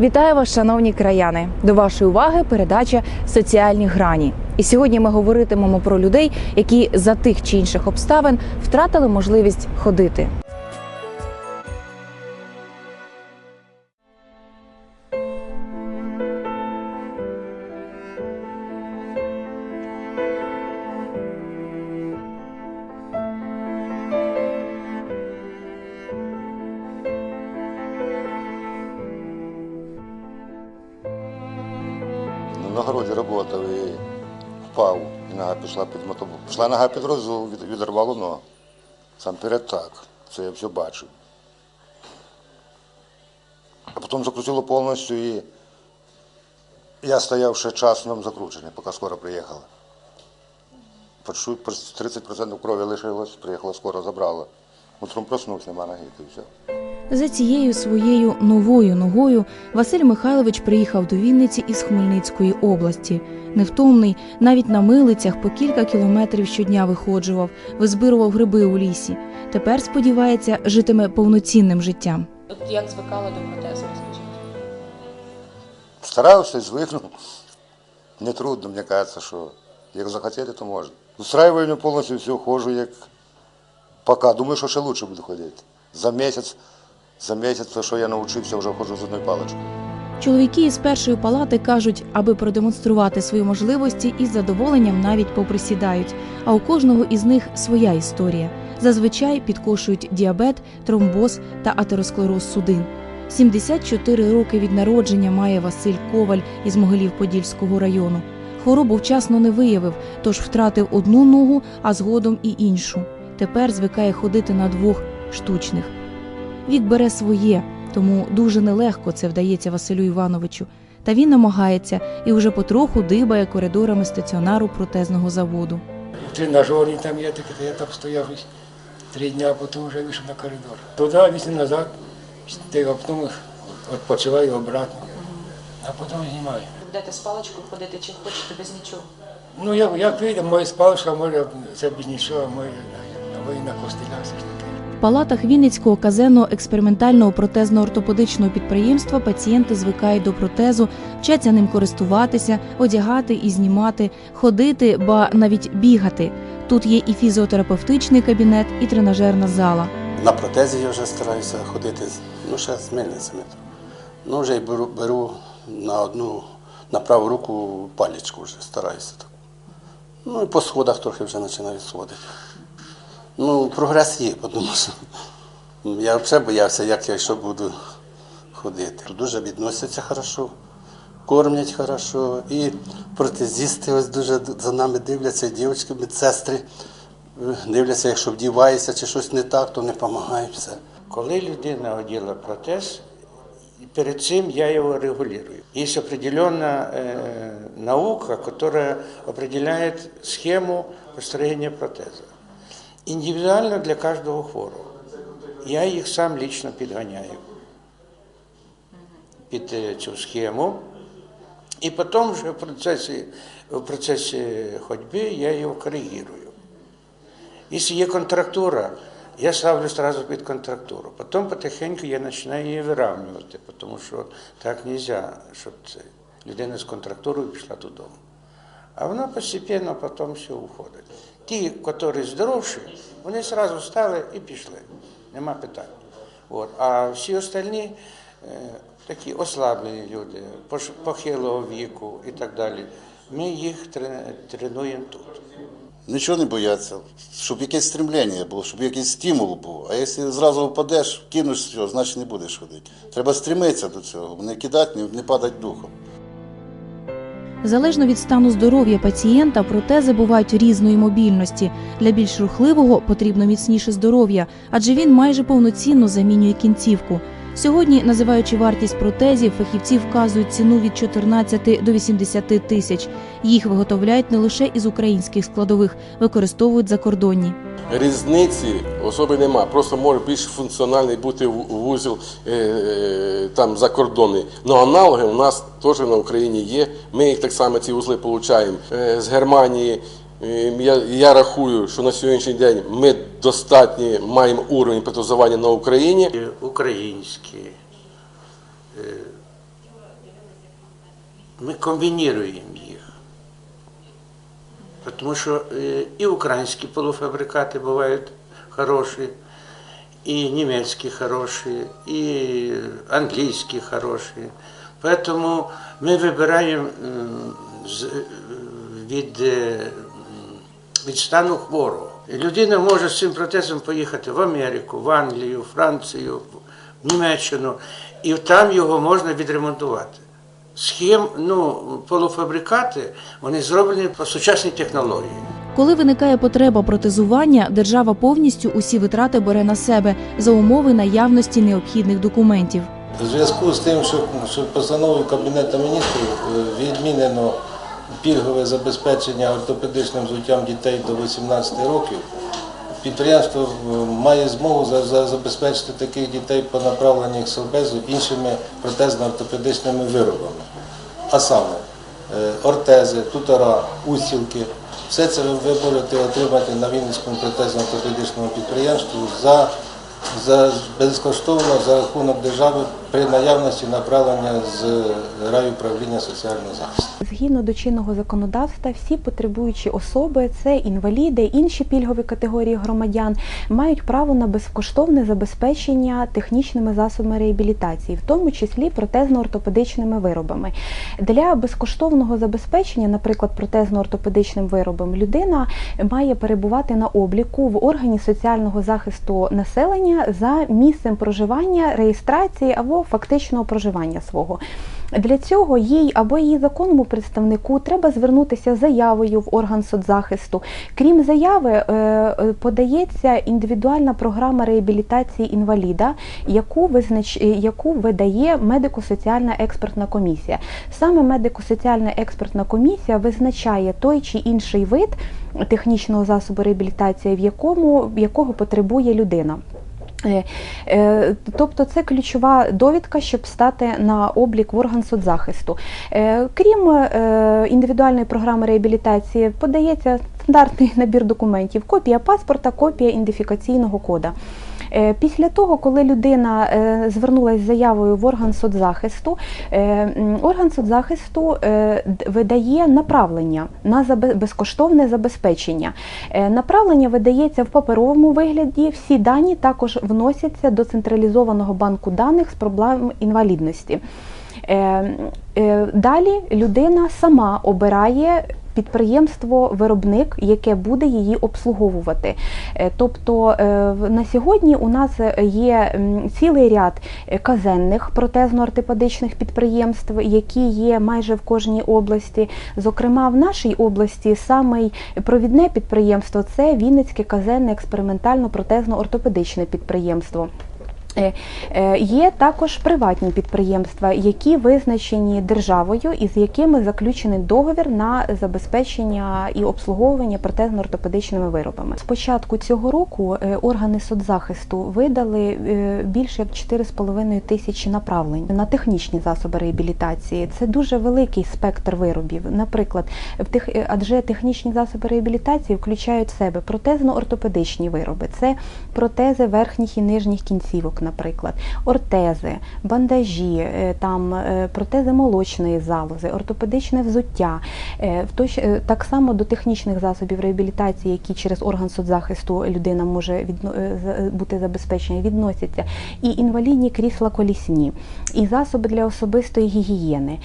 Вітаю вас, шановні краяни! До вашої уваги передача Соціальні грані. І сьогодні ми говоритимемо про людей, які за тих чи інших обставин втратили можливість ходити. На городі працював і впав, і нога пішла під мотоблок. Пішла нога під розу, від- відірвало ногу. Сам перед так. Це я все бачив. А потім закрутило повністю і я стояв ще час в ньому закручений, поки скоро приїхала. Почув, 30% крові лишилось, приїхала скоро, забрала. Утром проснувся, нема ноги, і все. За цією своєю новою ногою Василь Михайлович приїхав до Вінниці із Хмельницької області. Невтомний, навіть на милицях по кілька кілометрів щодня виходжував, визбирував гриби у лісі. Тепер сподівається, житиме повноцінним життям. От як звикала до протезу, розкажіть? Старався, звикнув. Не трудно, мені кажется, що як захотіти, то можна. Устраиваю повністю все, ходжу як пока. Думаю, що ще краще буду ходити. За місяць, за місяць, то, що я навчився, вже ходжу з одною паличкою. Чоловіки із першої палати кажуть, аби продемонструвати свої можливості із задоволенням навіть поприсідають. А у кожного із них своя історія. Зазвичай підкошують діабет, тромбоз та атеросклероз судин. 74 роки від народження має Василь Коваль із Могилів-Подільського району. Хворобу вчасно не виявив, тож втратив одну ногу, а згодом і іншу. Тепер звикає ходити на двох штучних. Вік бере своє, тому дуже нелегко це вдається Василю Івановичу. Та він намагається і вже потроху дибає коридорами стаціонару протезного заводу. В тренажері там є таке, я там стояв ось три дні, а потім вже вийшов на коридор. Туди, вісім назад, ти а потім відпочиваю обратно, а потім знімаю. Будете з паличкою ходити чи хочете без нічого? Ну, як, як вийде, моє спалишка, може, це без нічого, може, або і на костилях палатах Вінницького казенного експериментального протезно-ортопедичного підприємства пацієнти звикають до протезу, вчаться ним користуватися, одягати і знімати, ходити, ба навіть бігати. Тут є і фізіотерапевтичний кабінет, і тренажерна зала. На протезі я вже стараюся ходити, ну ще з мельницями. Ну вже й беру, беру на одну, на праву руку палічку вже стараюся. Ну і по сходах трохи вже починаю сходити. Ну, прогрес є, тому що я взагалі боявся, як я що буду ходити. Дуже відносяться хорошо, кормлять хорошо. І протезісти ось дуже за нами дивляться, і дівчатки, медсестри е, дивляться, якщо вдіваєшся чи щось не так, то не допомагають все. Коли людина оділа протез, перед цим я его регулирую. Есть определенная э, наука, которая определяет схему построения протеза. Индивидуально для каждого хворого. Я їх сам лично підганяю під цю схему. І потім вже в процесі, в процесі ходьби я його коригирую. Якщо є контрактура, я ставлю сразу під контрактуру. Потім потихеньку я починаю її вирівнювати, тому що так не можна, щоб це, людина з контрактурою пішла додому. А вона постепенно потім все уходить. Ті, які здоровші, вони одразу встали і пішли. Нема питань. От. А всі остальні е, такі ослаблені люди, похилого віку і так далі. Ми їх тренуємо тут. Нічого не бояться, щоб якесь стремлення було, щоб якийсь стимул був. А якщо зразу впадеш, кинеш все, значить не будеш ходити. Треба стремитися до цього, не кидати, не падати духом. Залежно від стану здоров'я пацієнта, протези бувають різної мобільності. Для більш рухливого потрібно міцніше здоров'я, адже він майже повноцінно замінює кінцівку. Сьогодні, називаючи вартість протезів, фахівці вказують ціну від 14 до 80 тисяч. Їх виготовляють не лише із українських складових, використовують закордонні. Різниці особи нема. Просто може більш функціональний бути вузол е, е, там закордонний. Ну аналоги у нас теж на Україні є. Ми їх так само ці вузли отримуємо е, з Германії. Е, Я, я рахую, що на сьогоднішній день ми достатньо маємо уровень протезування на Україні. українські е, ми комбінуємо їх. Тому що е, і українські полуфабрикати бувають хороші, и немецкие хорошие, и английские хорошие. Поэтому мы выбираем м, з- е, від, е, м, від стану хворого. І Людина може з цим протезом поїхати в Америку, в Англію, Францію, в Німеччину, і там його можна відремонтувати. Схем, ну, полуфабрикати, вони зроблені по сучасній технології. Коли виникає потреба протезування, держава повністю усі витрати бере на себе за умови наявності необхідних документів. У зв'язку з тим, що, що постановою Кабінету міністрів е, відмінено пільгове забезпечення ортопедичним взуттям дітей до 18 років, підприємство е, має змогу за, за- забезпечити таких дітей по направленню їх Совбезу іншими протезно-ортопедичними виробами. А саме е, ортези, тутора, устілки. Все це ви можете отримати на Вінницькому протезно-ортопедичному підприємстві за, за безкоштовно за рахунок держави при наявності направлення з райуправління соціального захисту. Згідно до чинного законодавства, всі потребуючі особи, це інваліди, інші пільгові категорії громадян, мають право на безкоштовне забезпечення технічними засобами реабілітації, в тому числі протезно-ортопедичними виробами. Для безкоштовного забезпечення, наприклад, протезно-ортопедичним виробом, людина має перебувати на обліку в органі соціального захисту населення за місцем проживання, реєстрації або фактичного проживання свого. Для цього їй або її законному представнику треба звернутися заявою в орган соцзахисту. Крім заяви, е, е, подається індивідуальна програма реабілітації інваліда, яку визнач... е, яку видає медико-соціальна експертна комісія. Саме медико-соціальна експертна комісія визначає той чи інший вид технічного засобу реабілітації, в якому якого потребує людина. Е, е, Тобто це ключова довідка, щоб стати на облік в орган соцзахисту. Е, Крім індивідуальної програми реабілітації, подається стандартний набір документів: копія паспорта, копія ідентифікаційного кода. Е, Після того, коли людина е, звернулася з заявою в орган соцзахисту, е, орган соцзахисту видає направлення на безкоштовне забезпечення. Направлення видається в паперовому вигляді. Всі дані також вносяться до централізованого банку даних з проблем інвалідності. Е, е, Далі людина сама обирає підприємство-виробник, яке буде її обслуговувати. Е, Тобто на сьогодні у нас є цілий ряд казенних протезно-ортопедичних підприємств, які є майже в кожній області. Зокрема, в нашій області саме провідне підприємство це Вінницьке казенне експериментально-протезно-ортопедичне підприємство. Е, е, Є також приватні підприємства, які визначені державою і з якими заключений договір на забезпечення і обслуговування протезно-ортопедичними виробами. З початку цього року е, органи соцзахисту видали більше як 4,5 тисячі направлень на технічні засоби реабілітації. Це дуже великий спектр виробів. Наприклад, в тих, адже технічні засоби реабілітації включають в себе протезно-ортопедичні вироби, це протези верхніх і нижніх кінцівок, наприклад, ортези, бандажі, е, там е, протези молочної залози, ортопедичне взуття. Е, Так само до технічних засобів реабілітації, які через орган соцзахисту людина може бути забезпечені, відносяться і інвалідні крісла колісні, і засоби для особистої гігієни,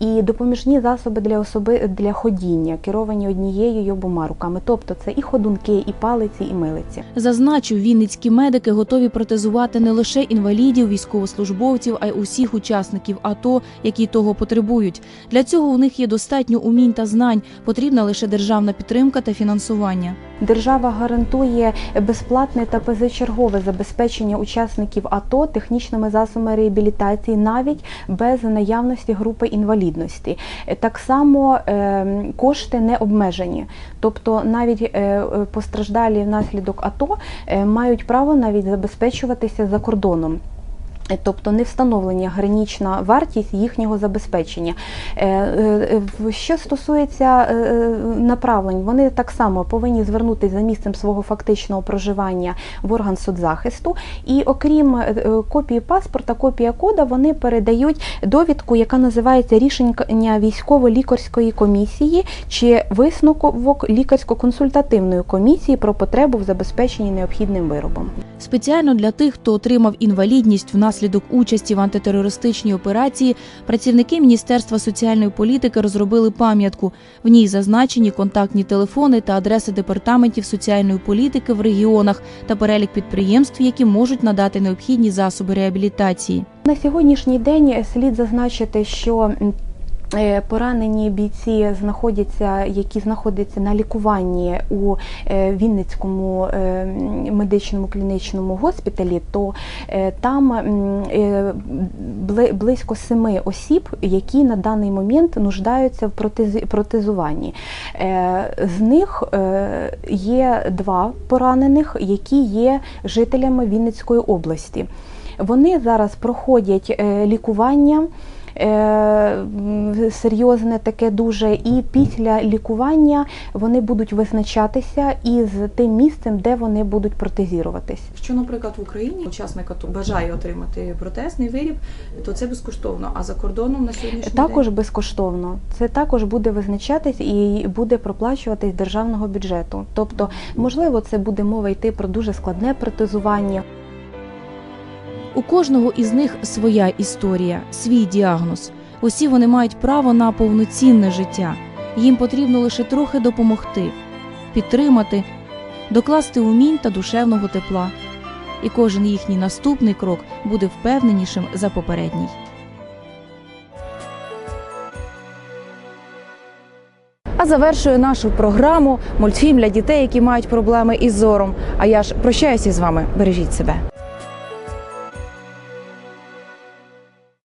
і допоміжні засоби для особи для ходіння, керовані однією й обома руками. Тобто це і ходунки, і палиці, і милиці. Зазначу, вінницькі медики готові протезувати не лише інвалідів, військовослужбовців, а й усіх учасників АТО, які того потребують. Для цього у них є достатньо умінь та знань. Потрібна лише державна підтримка та фінансування. Держава гарантує безплатне та позачергове забезпечення учасників АТО технічними засобами реабілітації навіть без наявності групи інвалідності. Так само е, кошти не обмежені, тобто навіть е, постраждалі внаслідок АТО е, мають право навіть забезпечуватися за кордоном. Е, Тобто не встановлення гранічна вартість їхнього забезпечення. Е, е, в- Що стосується направлень, вони так само повинні звернутися за місцем свого фактичного проживання в орган соцзахисту. І окрім копії паспорта, копія кода, вони передають довідку, яка називається рішення військово-лікарської комісії чи висновок лікарсько-консультативної комісії про потребу в забезпеченні необхідним виробом. Спеціально для тих, хто отримав інвалідність внаслідок участі в антитерористичній операції, працівники Міністерства соціальної політики розробили пам'ятку. В ній зазначені контактні телефони та адреси департаментів соціальної політики в регіонах та перелік підприємств, які можуть надати необхідні засоби реабілітації. На сьогоднішній день слід зазначити, що поранені бійці знаходяться, які знаходяться на лікуванні у е, Вінницькому е, медичному клінічному госпіталі, то е, там е, близько семи осіб, які на даний момент нуждаються в протезуванні. Е, З них е, є два поранених, які є жителями Вінницької області. Вони зараз проходять е, лікування. Е, Серйозне таке дуже, і після лікування вони будуть визначатися із тим місцем, де вони будуть протезіруватись. Що, наприклад, в Україні учасник АТО бажає отримати протезний виріб, то це безкоштовно. А за кордоном на сьогоднішній Також день безкоштовно. Це також буде визначатись і буде проплачуватись державного бюджету. Тобто, можливо, це буде мова йти про дуже складне протезування. У кожного із них своя історія, свій діагноз. Усі вони мають право на повноцінне життя. Їм потрібно лише трохи допомогти, підтримати, докласти умінь та душевного тепла. І кожен їхній наступний крок буде впевненішим за попередній. А завершую нашу програму мультфільм для дітей, які мають проблеми із зором. А я ж прощаюся з вами. Бережіть себе.